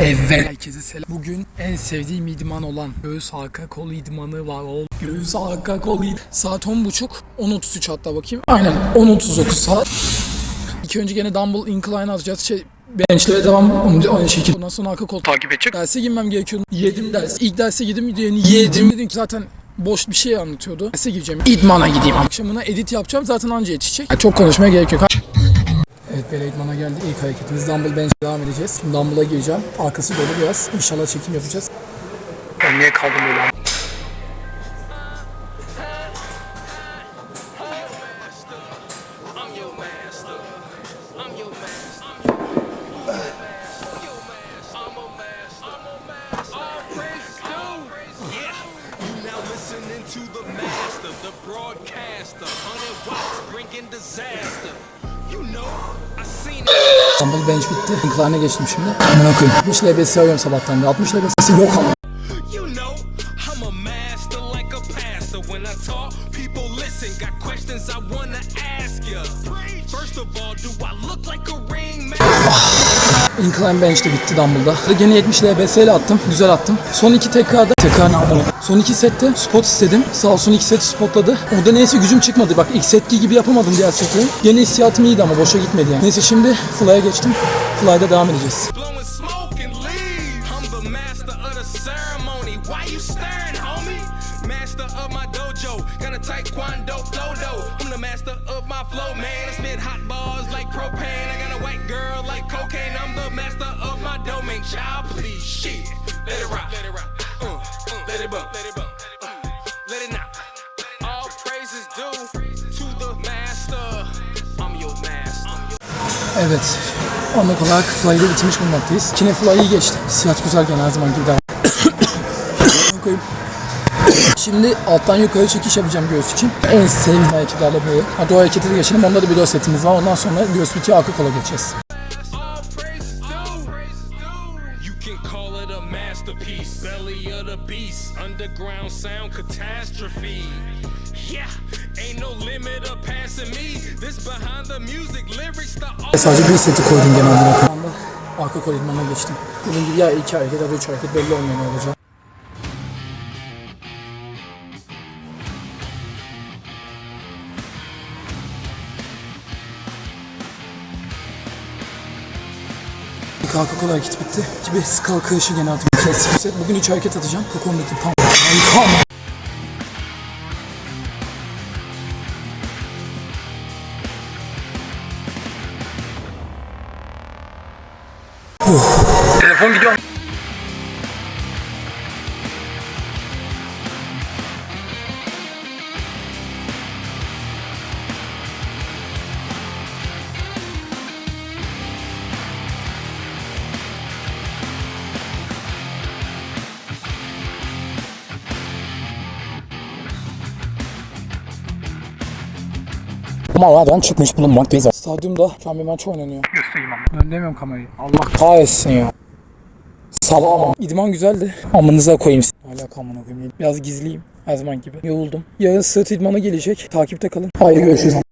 Evet. Herkese selam. Bugün en sevdiğim idman olan göğüs arka kol idmanı var. O göğüs arka kol idmanı. Saat 10.30. 10.33 hatta bakayım. Aynen 10.39 saat. İlk önce gene dumbbell incline atacağız. Şey, Benchlere devam aynı şekilde. Ondan sonra arka kol takip edecek. Derse girmem gerekiyor. Yedim ders. İlk derse girdim. Yani yedim. Dedim ki zaten boş bir şey anlatıyordu. Derse gireceğim. İdmana gideyim. Akşamına edit yapacağım. Zaten anca yetişecek. Yani çok konuşmaya gerek yok. Evet Bele idmana geldi. İlk hareketimiz dumbbell bench devam edeceğiz. Dumbbell'a gireceğim. Arkası dolu biraz. İnşallah çekim yapacağız. Ben niye kaldım böyle? I'm your master. I'm your master. I'm your master. I'm a master. I'm a master. All praise due. Yeah. You now listening to the master, the broadcaster. Hundred watts bringing disaster. Dumbbell bench bitti. Incline'e geçtim şimdi. Amına koyayım. 60 LBS arıyorum sabahtan beri. 60 LBS yok ama. Got questions I wanna ask ya. First of all, do I look like a ring master? Incline bench de bitti dumbbell'da. Gene 70 LBS ile attım. Güzel attım. Son iki tekrarda tekrar yapalım? Son iki sette spot istedim. Sağ olsun iki set spotladı. Orada neyse gücüm çıkmadı. Bak ilk setki gibi yapamadım diğer setleri. Gene hissiyatım iyiydi ama boşa gitmedi yani. Neyse şimdi fly'a geçtim. Fly'da devam edeceğiz. taekwondo flow. I'm the master of my flow, man. I spit hot bars like propane. I got a white girl like cocaine. Domain. Child, please, shit. Let it rock, let it rock. Uh, uh, let it bump, let it bump. Uh, let it knock. All praises due to the master. I'm your master. Evet. Anlık olarak fly'da bitirmiş bulunmaktayız. Kine fly iyi geçti. Hissiyat güzel gene her zaman gibi. Şimdi alttan yukarı çekiş yapacağım göğüs için. En sevdiğim hareketlerle böyle. Hadi o harekete de geçelim. Onda da bir dört setimiz var. Ondan sonra göğüs bitiyor arka kola geçeceğiz. Belly of the beast, underground sound catastrophe. Yeah, ain't no limit of passing me. This behind the music, lyrics the Sadece bir seti koydum gene amına koyayım. Anda Arka kol idmanına geçtim. Dediğim gibi ya iki hareket ya da üç hareket belli olmuyor ne olacak. İlk arka kol hareket bitti. Gibi skal kırışı gene atım. Kesik set. Bugün üç hareket atacağım. Kokondaki tam. Harika ama. Telefon gidiyor. Mağaradan çıkmış bulunmaktayız. Stadyumda şu an bir maç oynanıyor. Göstereyim ama. Dönemiyorum kamerayı. Allah kahretsin ya. Salam. İdman güzeldi. Amınıza koyayım. Hala amına koyayım. Biraz gizliyim. Her zaman gibi. Yoruldum. Yarın sırt idmanı gelecek. Takipte kalın. Haydi görüşürüz.